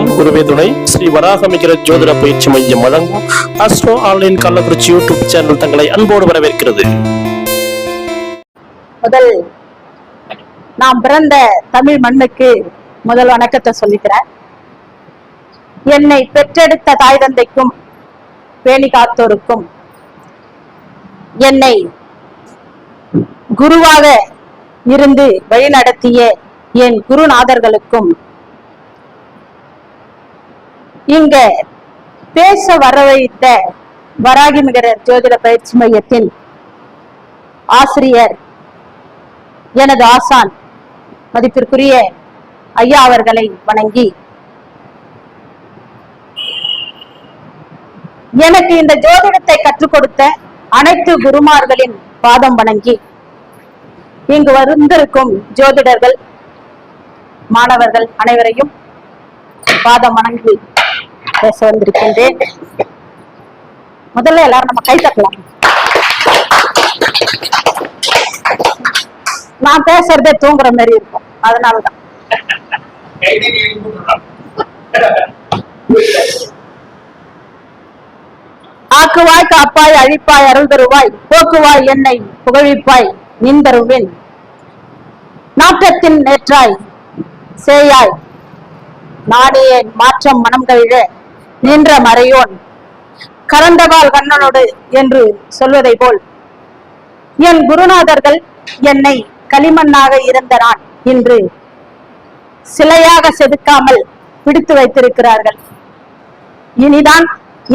வணக்கம். குருவே துணை. ஸ்ரீ வராகமிகர ஜோதிட பயிற்சி மையம் வழங்கும் astro online Kallakurichi YouTube channel தங்களை அன்போடு வரவேற்கிறது. முதல் நாம் பிறந்த தமிழ் மண்ணுக்கு முதல் வணக்கத்தை சொல்லிக்கிறேன். என்னை பெற்றெடுத்த தாய் தந்தைக்கும் பேணி காத்தோருக்கும் என்னை குருவாக இருந்து வழிநடத்திய என் குருநாதர்களுக்கும் இங்க பேச வரவைத்த வராகிமிகர ஜோதிட பயிற்சி மையத்தின் ஆசிரியர் எனது ஆசான் மதிப்பிற்குரிய ஐயா அவர்களை வணங்கி எனக்கு இந்த ஜோதிடத்தை கற்றுக் கொடுத்த அனைத்து குருமார்களின் பாதம் வணங்கி இங்கு வந்திருக்கும் ஜோதிடர்கள் மாணவர்கள் அனைவரையும் பாதம் வணங்கி பேச வந்திருக்கின்றேன் முதல்ல எல்லாரும் நம்ம கை தட்டலாம். நான் பேசுறதே தூங்குற மாதிரி இருக்கும். அதனாலதான். ஆக்குவாய் காப்பாய் அழிப்பாய் அருள் தருவாய் போக்குவாய் என்னை புகழிப்பாய் நின்றருவேன் நாட்டத்தின் நேற்றாய் சேயாய் நாடே மாற்றம் மனம் கழிழ நின்ற மறையோன். கலந்தவாள் கண்ணனோடு என்று சொல்வதை போல் என் குருநாதர்கள் என்னை களிமண்ணாக இருந்த நான் இன்று சிலையாக செதுக்காமல் பிடித்து வைத்திருக்கிறார்கள். இனிதான்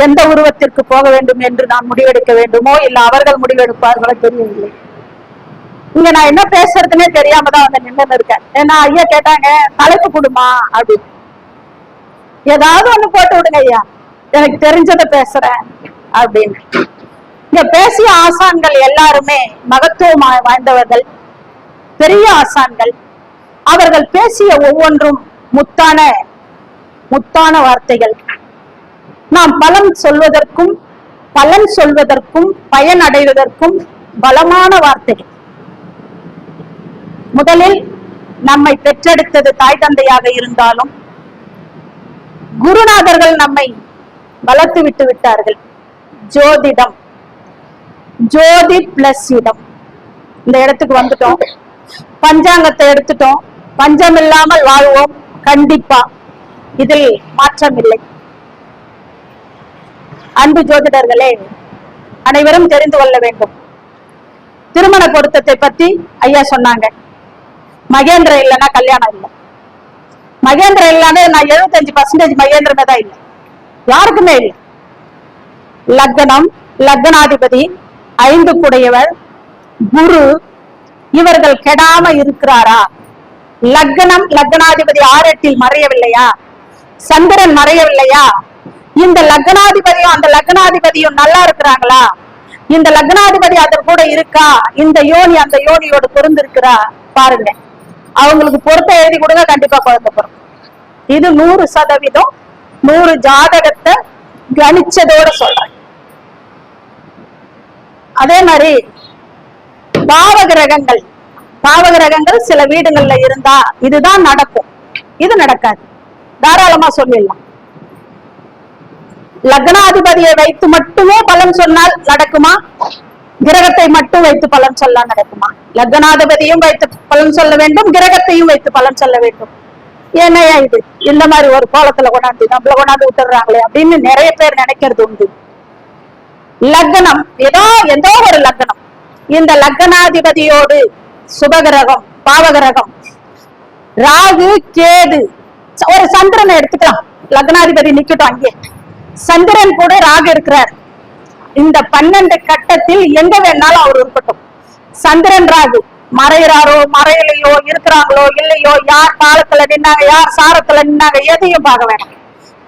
எந்த உருவத்திற்கு போக வேண்டும் என்று நான் முடிவெடுக்க வேண்டுமோ? இல்ல அவர்கள் முடிவெடுப்பார்களோ தெரியவில்லை. இங்க நான் என்ன பேசுறதுன்னே தெரியாம தான் வந்து நின்று இருக்கேன். ஏன்னா ஐயா கேட்டாங்க தலைப்பு கொடுமா அப்படின்னு. ஏதாவது ஒண்ணு போட்டு விடுங்க ஐயா. எனக்கு தெரிஞ்சதை பேசுறேன் அப்படின்னு. இங்க பேசிய ஆசான்கள் எல்லாருமே மகத்துவம் வாய்ந்தவர்கள் பெரிய ஆசான்கள். அவர்கள் பேசிய ஒவ்வொன்றும் முத்தான முத்தான வார்த்தைகள். நாம் பலம் சொல்வதற்கும் பலன் சொல்வதற்கும் பயன் அடைவதற்கும் பலமான வார்த்தைகள். முதலில் நம்மை பெற்றெடுத்தது தாய் தந்தையாக இருந்தாலும் குருநாதர்கள் நம்மை வளர்த்து விட்டு விட்டார்கள். ஜோதிடம். ஜோதி பிளஸ் இடம் இந்த இடத்துக்கு வந்துட்டோம். பஞ்சாங்கத்தை எடுத்துட்டோம். பஞ்சம் இல்லாமல் வாழ்வோம். கண்டிப்பா. இதில் மாற்றம் இல்லை. அன்பு ஜோதிடர்களே அனைவரும் தெரிந்து கொள்ள வேண்டும். திருமண பொருத்தத்தை பத்தி ஐயா சொன்னாங்க. மகேந்திர இல்லைன்னா கல்யாணம் இல்லை. மகேந்திர இல்லாமே நான் எழுபத்தஞ்சு பர்சன்டேஜ் மகேந்திரமே தான் இல்லை. யாருக்குமே இல்லை. லக்னம் லக்னாதிபதி ஐந்து குடையவர் குரு இவர்கள் கெடாம இருக்கிறாரா? லக்னம் லக்னாதிபதி ஆறு மறையவில்லையா? சந்திரன் மறையவில்லையா? இந்த லக்னாதிபதியும் அந்த லக்னாதிபதியும் நல்லா இருக்கிறாங்களா? இந்த லக்னாதிபதி அதன் கூட இருக்கா? இந்த யோனி அந்த யோனியோட பொருந்திருக்கிறா? பாருங்க. அவங்களுக்கு பொருத்த எழுதி கொடுங்க கண்டிப்பா குழந்தை பிறக்கும் இது நூறு சதவீதம் நூறு ஜாதகத்தை கணிச்சதோட சொல்றேன். அதே மாதிரி பாவ கிரகங்கள் பாவ கிரகங்கள் சில வீடுகள்ல இருந்தா இதுதான் நடக்கும். இது நடக்காது. தாராளமா சொல்லிடலாம். லக்னாதிபதியை வைத்து மட்டுமே பலன் சொன்னால் நடக்குமா? கிரகத்தை மட்டும் வைத்து பலன் சொல்ல நடக்குமா? லக்னாதிபதியும் வைத்து பலன் சொல்ல வேண்டும் கிரகத்தையும் வைத்து பலன் சொல்ல வேண்டும். என்னையா இது? இந்த மாதிரி ஒரு கோலத்துல கொண்டாந்து நம்மள கொண்டாந்து விட்டுறாங்களே அப்படின்னு நிறைய பேர் நினைக்கிறது உண்டு. லக்னம் ஏதோ ஏதோ ஒரு லக்னம். இந்த லக்னாதிபதியோடு சுபகிரகம் பாவகிரகம் ராகு கேது ஒரு சந்திரனை எடுத்துக்கலாம். லக்னாதிபதி நிக்கட்டும் அங்கே. சந்திரன் கூட ராகு இருக்கிறார். இந்த பன்னெண்டு கட்டத்தில் எங்க வேணாலும் அவர் இருக்கட்டும். சந்திரன் ராகு மறையிறாரோ மறையலையோ இருக்கிறாங்களோ இல்லையோ யார் காலத்துல நின்னாங்க யார் சாரத்துல நின்னாங்க எதையும் பார்க்க வேண்டாம்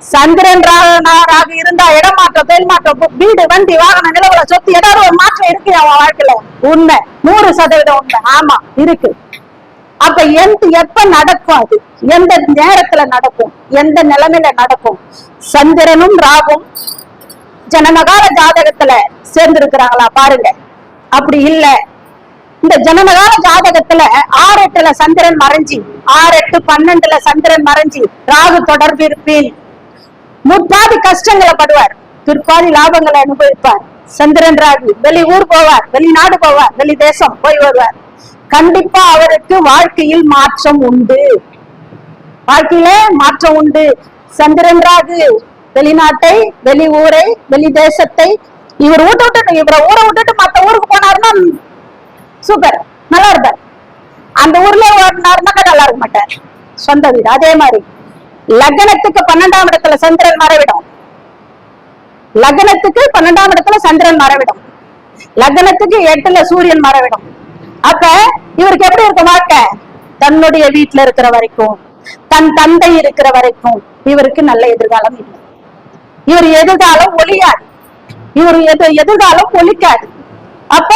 சந்திரன் ரா- ராகு இருந்தா இடமாற்றம் தொழில் மாற்றம் வீடு வண்டி வாகன நிலவுல சொத்து ஏதாவது ஒரு மாற்றம் இருக்கு அவன் வாழ்க்கையில. உண்மை. நூறு சதவீதம் உண்மை. ஆமா இருக்கு. அப்ப எந்த எப்ப நடக்கும் அது? எந்த நேரத்துல நடக்கும்? எந்த நிலைமையில நடக்கும்? சந்திரனும் ராகும் ஜனனகால ஜாதகத்துல சேர்ந்து இருக்கிறாங்களா பாருங்க. அப்படி இல்ல. இந்த ஜனனகால ஜாதகத்துல ஆறு எட்டுல சந்திரன் மறைஞ்சி ஆறு எட்டு பன்னெண்டுல சந்திரன் மறைஞ்சி ராகு தொடர்பு இருப்பேன் முற்பாதி கஷ்டங்களை படுவார். பிற்பாதி லாபங்களை அனுபவிப்பார். சந்திரன் ராகு வெளி ஊர் போவார் வெளிநாடு போவார் வெளி தேசம் போய் வருவார். கண்டிப்பா அவருக்கு வாழ்க்கையில் மாற்றம் உண்டு. வாழ்க்கையில மாற்றம் உண்டு. சந்திரன் ராகு வெளிநாட்டை வெளி ஊரை வெளி தேசத்தை இவர் ஊட்ட விட்டுட்டு இவரை ஊரை விட்டுட்டு மத்த ஊருக்கு போனாருன்னா சூப்பர் நல்லா இருப்பார். அந்த ஊர்ல ஓடினாருனாக்கா நல்லா இருக்க மாட்டார். சொந்த வீடு. அதே மாதிரி லக்னத்துக்கு பன்னெண்டாம் இடத்துல சந்திரன் மறைவிடும். லக்னத்துக்கு பன்னெண்டாம் இடத்துல சந்திரன் மறைவிடும். லக்னத்துக்கு எட்டுல சூரியன் மறைவிடும். அப்ப இவருக்கு எப்படி இருக்க வாழ்க்கை? தன்னுடைய வீட்டுல இருக்கிற வரைக்கும் தன் தந்தை இருக்கிற வரைக்கும் இவருக்கு நல்ல எதிர்காலம் இல்லை. இவர் எதிர்காலம் ஒழியாது. இவர் எது எதிர்காலம் ஒழிக்காது. அப்ப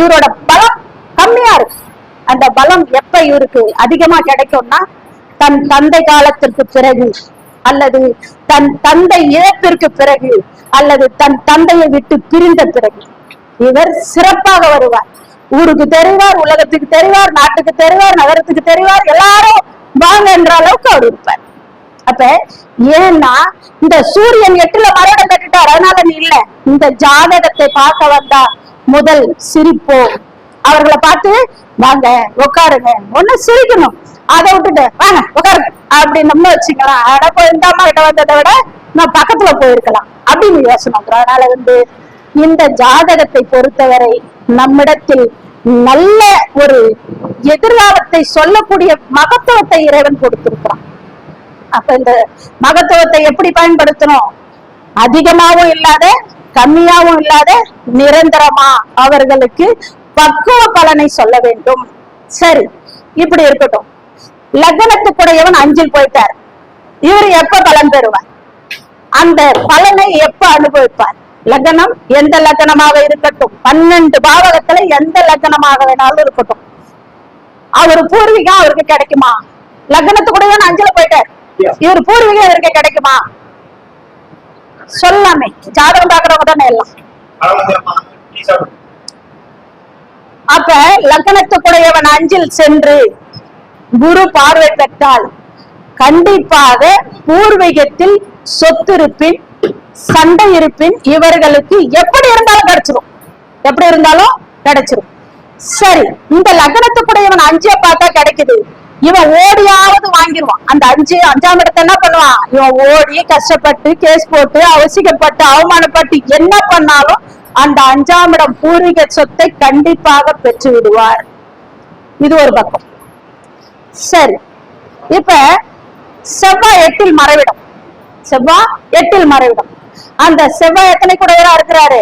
இவரோட பலம் கம்மியா இருக்கு அந்த பலம் எப்ப இவருக்கு அதிகமா கிடைக்கும்னா தன் தந்தை காலத்திற்கு பிறகு அல்லது தன் தந்தை இழப்பிற்கு பிறகு அல்லது தன் தந்தையை விட்டு பிரிந்த பிறகு இவர் சிறப்பாக வருவார். ஊருக்கு தெரிவார் உலகத்துக்கு தெரிவார் நாட்டுக்கு தெரிவார் நகரத்துக்கு தெரிவார் எல்லாரும் வாங்க என்ற அளவுக்கு அவர் இருப்பார். அப்ப ஏன்னா இந்த சூரியன் எட்டுல மரணம் கட்டுட்டார் அதனால நீ இல்ல. இந்த ஜாதகத்தை பார்க்க வந்தா முதல் சிரிப்போ. அவர்களை பார்த்து வாங்க உட்காருங்க ஒண்ணு சிரிக்கணும். அதை விட்டுட்டு வாங்க உட்காருங்க அப்படி நம்ம வச்சுக்கலாம் அட போய் இந்த அம்மா கிட்ட வந்ததை விட நான் பக்கத்துல போயிருக்கலாம். அப்படின்னு யோசனை அதனால வந்து இந்த ஜாதகத்தை பொறுத்தவரை நம்மிடத்தில் நல்ல ஒரு எதிர்காலத்தை சொல்லக்கூடிய மகத்துவத்தை இறைவன் கொடுத்திருக்கிறான். அப்ப இந்த மகத்துவத்தை எப்படி பயன்படுத்தணும்? அதிகமாவும் இல்லாத கம்மியாவும் இல்லாத நிரந்தரமா அவர்களுக்கு பக்குவ பலனை சொல்ல வேண்டும். சரி இப்படி இருக்கட்டும். லக்னத்துக்குடையவன் அஞ்சில் போயிட்டார். இவர் எப்ப பலன் பெறுவார்? அந்த பலனை எப்ப அனுபவிப்பார்? லக்னம் எந்த லக்னமாக இருக்கட்டும்? பன்னெண்டு பாவகத்துல எந்த லக்னமாக வேணாலும் இருக்கட்டும். அவர் பூர்வீகம் அவருக்கு கிடைக்குமா? லக்னத்துக்குடையவன் அஞ்சில போயிட்டார். இவர் பூர்வீகம் இவருக்கு கிடைக்குமா? சொல்லாமே. ஜாதகம் பாக்குறவங்க தானே எல்லாம். அப்ப லக்னத்துக்குடையவன் அஞ்சில் சென்று குரு பார்வை பெற்றால் கண்டிப்பாக பூர்வீகத்தில் சொத்து இருப்பின் சண்டை இருப்பின் இவர்களுக்கு எப்படி இருந்தாலும் கிடைச்சிரும். எப்படி இருந்தாலும் கிடைச்சிரும். சரி இந்த லக்னத்துக்குடையவன் அஞ்சே பார்த்தா கிடைக்குது. இவன் ஓடியாவது வாங்கிடுவான் அந்த அஞ்சு அஞ்சாம் இடத்த என்ன பண்ணுவான்? இவன் ஓடி கஷ்டப்பட்டு கேஸ் போட்டு அவசியப்பட்டு அவமானப்பட்டு என்ன பண்ணாலும் அந்த அஞ்சாம் இடம் பூர்வீக சொத்தை கண்டிப்பாக பெற்று விடுவார். இது ஒரு பக்கம். சரி. இப்ப செவ்வாய் எட்டில் மறைவிடம். செவ்வாய் எட்டில் மறைவிடம். அந்த செவ்வாய் எத்தனை குடையவரா இருக்கிறாரு?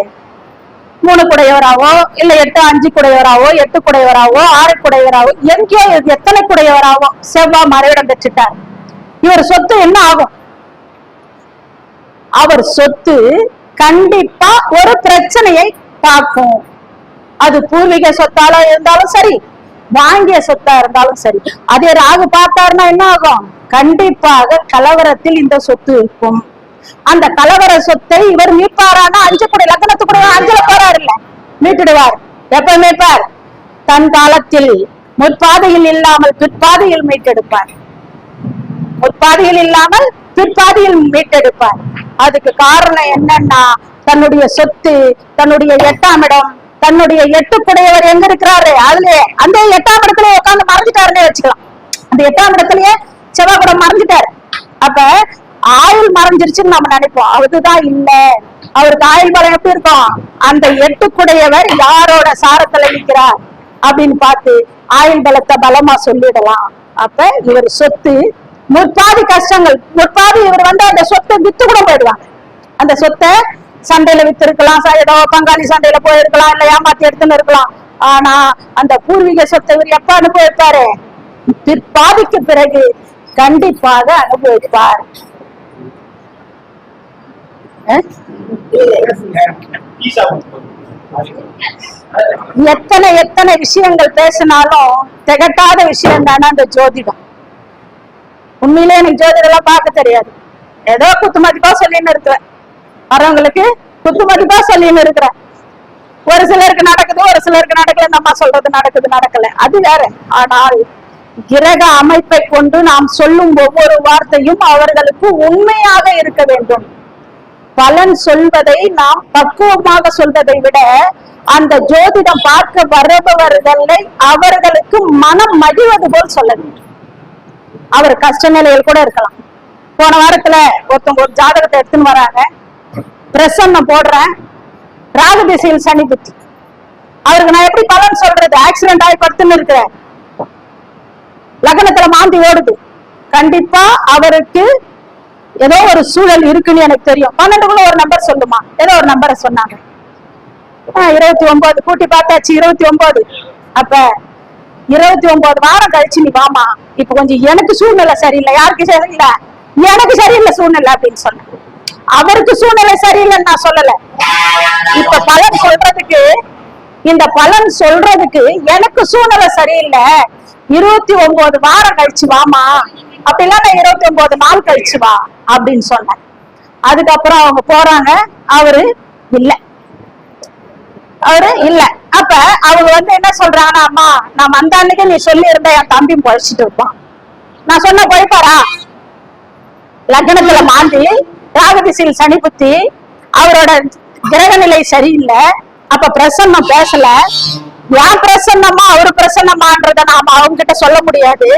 மூணு குடையவராவோ இல்ல எட்டு அஞ்சு குடையவராவோ எட்டு குடையவராவோ ஆறு குடையவராவோ எங்கேயோ எத்தனை குடையவராவோ செவ்வாய் மறைவிடம் பெற்றுட்டார். இவர் சொத்து என்ன ஆகும்? அவர் சொத்து கண்டிப்பா ஒரு பிரச்சனையை பார்க்கும். அது பூர்வீக சொத்தால இருந்தாலும் சரி வாங்கிய சொத்தா இருந்தாலும் சரி. அதே ராகு பார்த்தாருன்னா என்ன ஆகும்? கண்டிப்பாக கலவரத்தில் இந்த சொத்து இருக்கும். அந்த கலவர சொத்தை இவர் மீட்பாரானா? அஞ்சக்கூடிய கூட அஞ்சல போறாரு இல்ல. மீட்டுடுவார். எப்ப மீட்பார் தன் காலத்தில் முற்பாதையில் இல்லாமல் பிற்பாதையில் மீட்டெடுப்பார். முற்பாதையில் இல்லாமல் பிற்பாதையில் மீட்டெடுப்பார். அதுக்கு காரணம் என்னன்னா தன்னுடைய சொத்து தன்னுடைய எட்டாம் இடம் தன்னுடைய எட்டுக்குடையவர் எங்க இருக்கிறாரு? அதுல அந்த எட்டாம் இடத்துல உட்கார்ந்து மறைஞ்சிட்டாருன்னே வச்சுக்கலாம். அந்த எட்டாம் இடத்துலயே செவ்வாய்குடம் மறைஞ்சிட்டாரு. அப்ப ஆயுள் மறைஞ்சிருச்சுன்னு நம்ம நினைப்போம். அதுதான் இல்ல. அவருக்கு ஆயுள் பலம் எப்படி இருக்கும் அந்த எட்டுக்குடையவர் யாரோட சாரத்துல நிக்கிறார் அப்படின்னு பார்த்து ஆயுள் பலத்தை பலமா சொல்லிடலாம். அப்ப இவர் சொத்து முற்பாதி கஷ்டங்கள். முற்பாதி இவர் வந்து அந்த சொத்தை வித்து கூட போயிடுவாங்க அந்த சொத்தை சண்டையில வித்து இருக்கலாம் ஏதோ பங்காளி சண்டையில போயிருக்கலாம் இல்ல ஏமாத்தி எடுத்துன்னு இருக்கலாம். ஆனா அந்த பூர்வீக சொத்தை இவர் எப்ப அனுபவிப்பாரு? பிற்பாதிக்கு பிறகு கண்டிப்பாக அனுபவிப்பார். எத்தனை எத்தனை விஷயங்கள் பேசினாலும் திகட்டாத விஷயம் தானே அந்த ஜோதிடம். உண்மையிலே எனக்கு ஜோதிடம் பார்க்க தெரியாது. ஏதோ குத்து மதிப்பா சொல்லின்னு இருக்கிறேன். வரவங்களுக்கு குத்து மதிப்பா சொல்லின்னு இருக்கிறேன். ஒரு சிலருக்கு நடக்குது ஒரு சிலருக்கு நடக்கல நம்ம சொல்றது நடக்குது நடக்கல. அது வேற. ஆனால் கிரக அமைப்பை கொண்டு நாம் சொல்லும் ஒவ்வொரு வார்த்தையும் அவர்களுக்கு உண்மையாக இருக்க வேண்டும். பலன் சொல்வதை நாம் பக்குவமாக சொல்வதை விட அந்த ஜோதிடம் பார்க்க வருபவர்களை அவர்களுக்கு மனம் மகிழ்வது போல் சொல்ல வேண்டும். அவர் கஷ்ட நிலையில் கூட இருக்கலாம். போன வாரத்துல ஒருத்தவங்க ஒரு ஜாதகத்தை எடுத்துன்னு வராங்க. பிரசன்னம் போடுறேன். ராகு திசையில் சனி புத்தி. அவருக்கு நான் எப்படி பலன் சொல்றது? ஆக்சிடென்ட் ஆகி படுத்துன்னு இருக்கிறேன். லக்னத்துல மாந்தி ஓடுது. கண்டிப்பா அவருக்கு ஏதோ ஒரு சூழல் இருக்குன்னு எனக்கு தெரியும். பன்னெண்டுக்குள்ள ஒரு நம்பர் சொல்லுமா? ஏதோ ஒரு நம்பரை சொன்னாங்க. இருபத்தி ஒன்பது. கூட்டி பார்த்தாச்சு இருபத்தி ஒன்பது. அப்ப இருபத்தி ஒன்பது வாரம் கழிச்சு நீ வாமா. இப்ப கொஞ்சம் எனக்கு சூழ்நிலை சரியில்லை. யாருக்கு சரியில்லை? எனக்கு சரியில்லை சூழ்நிலை அப்படின்னு சொன்னேன். அவருக்கு சூழ்நிலை சரியில்லைன்னு நான் சொல்லல. இப்ப பலன் சொல்றதுக்கு இந்த பலன் சொல்றதுக்கு எனக்கு சூழ்நிலை சரியில்லை. இருபத்தி ஒன்பது வாரம் கழிச்சு வாமா. அப்படிலாம் நான் இருபத்தி ஒன்பது நாள் கழிச்சு வா அப்படின்னு சொன்னேன். அதுக்கப்புறம் அவங்க போறாங்க. அவரு இல்ல. அவரு இல்ல. அப்ப அவங்க வந்து என்ன சொல்றாங்க அம்மா நான் வந்த அன்னைக்கு நீ சொல்லி இருந்த என் தம்பி பழிச்சிட்டு இருப்பான். நான் சொன்ன பழிப்பாரா லக்னத்துல மாந்தி ராகதிசையில் சனி புத்தி அவரோட கிரக நிலை சரியில்லை. அப்ப பிரசன்னம் பேசல. யார் பிரசன்னமா அவரு பிரசன்னமான்றத நாம அவங்க கிட்ட சொல்ல முடியாது.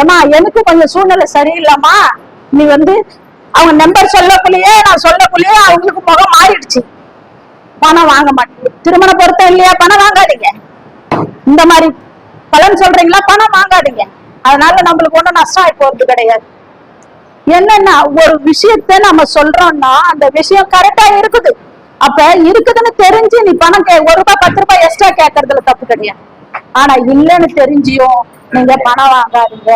ஏமா எனக்கு கொஞ்சம் சூழ்நிலை சரியில்லைம்மா. நீ வந்து அவங்க நம்பர் சொல்லக்குள்ளேயே நான் சொல்லக்குள்ளேயே அவங்களுக்கு முகம் மாறிடுச்சு. பணம் வாங்க மாட்டேங்க திருமண பொருத்தம் இல்லையா? பணம் வாங்காதீங்க. இந்த மாதிரி பலன் சொல்றீங்களா? பணம் வாங்காதீங்க. அதனால நம்மளுக்கு ஒன்றும் நஷ்டம் ஆகி போறது கிடையாது. என்னன்னா ஒரு விஷயத்த நம்ம சொல்றோம்னா அந்த விஷயம் கரெக்டா இருக்குது. அப்ப இருக்குதுன்னு தெரிஞ்சு நீ பணம் கே ஒரு ரூபாய் பத்து ரூபாய் எக்ஸ்ட்ரா கேட்கறதுல தப்பு கிடையாது. ஆனா இல்லைன்னு தெரிஞ்சியும் நீங்க பணம் வாங்காதீங்க.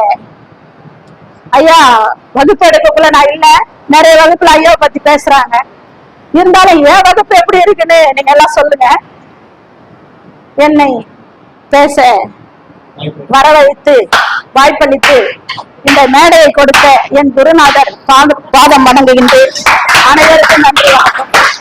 ஐயா வகுப்பு எடுக்கக்குள்ள நான் இல்ல. நிறைய வகுப்புல ஐயா பத்தி பேசுறாங்க. இருந்தாலும் என் வகுப்பு எப்படி இருக்குன்னு நீங்க எல்லாம் சொல்லுங்க. என்னை பேச வரவழைத்து வாய்ப்பளித்து இந்த மேடையை கொடுத்த என் குருநாதர் பாத- பாதம் வணங்குகின்றேன். அனைவருக்கும் நன்றி. வணக்கம்